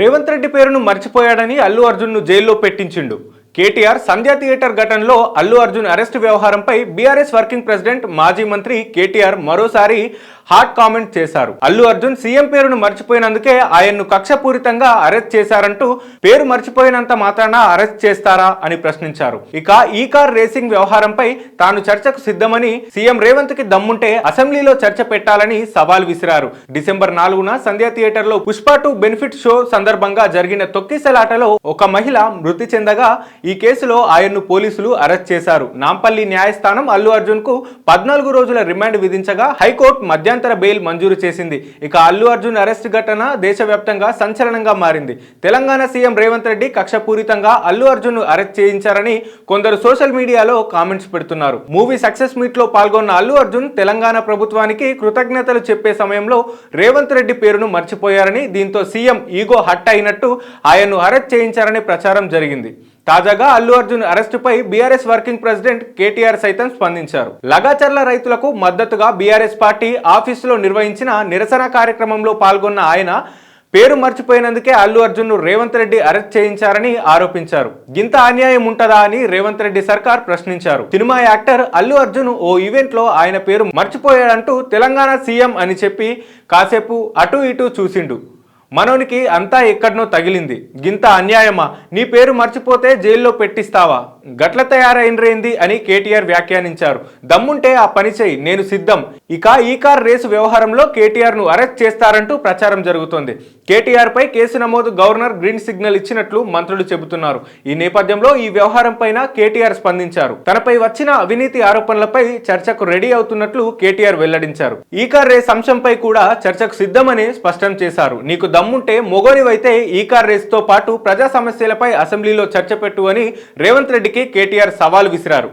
రేవంత్ రెడ్డి పేరును మర్చిపోయాడని అల్లు అర్జున్ను జైల్లో పెట్టించిండు. కేటీఆర్ సంధ్యా థియేటర్ ఘటనలో అల్లు అర్జున్ అరెస్టు వ్యవహారంపై బీఆర్ఎస్ వర్కింగ్ ప్రెసిడెంట్ మాజీ మంత్రి కేటీఆర్ మరోసారి హాట్ కామెంట్ చేశారు. అల్లు అర్జున్ సీఎం పేరును మర్చిపోయినందుకే ఆయన్ను కక్షపూరితంగా అరెస్ట్ చేశారంటూ పేరు మర్చిపోయినంత మాత్రాన అరెస్ట్ చేస్తారా అని ప్రశ్నించారు. ఇక ఈ కార్ రేసింగ్ వ్యవహారంపై తాను చర్చకు సిద్ధమని సీఎం రేవంత్కి దమ్ముంటే అసెంబ్లీలో చర్చ పెట్టాలని సవాల్ విసిరారు. డిసెంబర్ నాలుగున సంధ్యా థియేటర్లో పుష్ప టూ బెనిఫిట్ షో సందర్భంగా జరిగిన తొక్కిసలాటలో ఒక మహిళ మృతి చెందగా ఈ కేసులో ఆయన్ను పోలీసులు అరెస్ట్ చేశారు. నాంపల్లి న్యాయస్థానం అల్లు అర్జున్కు పద్నాలుగు రోజుల రిమాండ్ విధించగా హైకోర్టు మధ్యంతర బెయిల్ మంజూరు చేసింది. ఇక అల్లు అర్జున్ అరెస్ట్ ఘటన దేశవ్యాప్తంగా సంచలనంగా మారింది. తెలంగాణ సీఎం రేవంత్ రెడ్డి కక్షపూరితంగా అల్లు అర్జున్ అరెస్ట్ చేయించారని కొందరు సోషల్ మీడియాలో కామెంట్స్ పెడుతున్నారు. మూవీ సక్సెస్ మీట్లో పాల్గొన్న అల్లు అర్జున్ తెలంగాణ ప్రభుత్వానికి కృతజ్ఞతలు చెప్పే సమయంలో రేవంత్ రెడ్డి పేరును మర్చిపోయారని దీంతో సీఎం ఈగో హట్ అయినట్టు ఆయన్ను అరెస్ట్ చేయించారని ప్రచారం జరిగింది. తాజాగా అల్లు అర్జున్ అరెస్టుపై బీఆర్ఎస్ వర్కింగ్ ప్రెసిడెంట్ కేటీఆర్ సైతం స్పందించారు. లగాచర్ల రైతులకు మద్దతుగా బీఆర్ఎస్ పార్టీ ఆఫీసులో నిర్వహించిన నిరసన కార్యక్రమంలో పాల్గొన్న ఆయన పేరు మర్చిపోయినందుకే అల్లు అర్జున్ను రేవంత్ రెడ్డి అరెస్ట్ చేయించారని ఆరోపించారు. ఇంత అన్యాయం ఉంటదా అని రేవంత్ రెడ్డి సర్కార్ ప్రశ్నించారు. సినిమా యాక్టర్ అల్లు అర్జున్ ఓ ఈవెంట్లో ఆయన పేరు మర్చిపోయాడంటూ తెలంగాణ సీఎం అని చెప్పి కాసేపు అటు ఇటు చూసిండు. మనోనికి అంతా ఎక్కడనో తగిలింది. గింత అన్యాయమా? నీ పేరు మర్చిపోతే జైల్లో పెట్టిస్తావా? గట్ల తయారైనరేంది అని కేటీఆర్ వ్యాఖ్యానించారు. దమ్ముంటే ఆ పని చేయి నేను సిద్ధం. ఇక ఈ కార్ రేసు వ్యవహారంలో కేటీఆర్ను అరెస్ట్ చేస్తారంటూ ప్రచారం జరుగుతోంది. కేటీఆర్ పై కేసు నమోదు గవర్నర్ గ్రీన్ సిగ్నల్ ఇచ్చినట్లు మంత్రులు చెబుతున్నారు. ఈ నేపథ్యంలో ఈ వ్యవహారం పైన కేటీఆర్ స్పందించారు. తనపై వచ్చిన అవినీతి ఆరోపణలపై చర్చకు రెడీ అవుతున్నట్లు కేటీఆర్ వెల్లడించారు. ఈ కార్ రేస్ అంశంపై కూడా చర్చకు సిద్ధమని స్పష్టం చేశారు. నీకు దమ్ముంటే మొగోనివైతే ఈ కార్ రేస్తో పాటు ప్రజా సమస్యలపై అసెంబ్లీలో చర్చ పెట్టు అని రేవంత్ రెడ్డి కేటీఆర్ సవాల్ విసిరారు.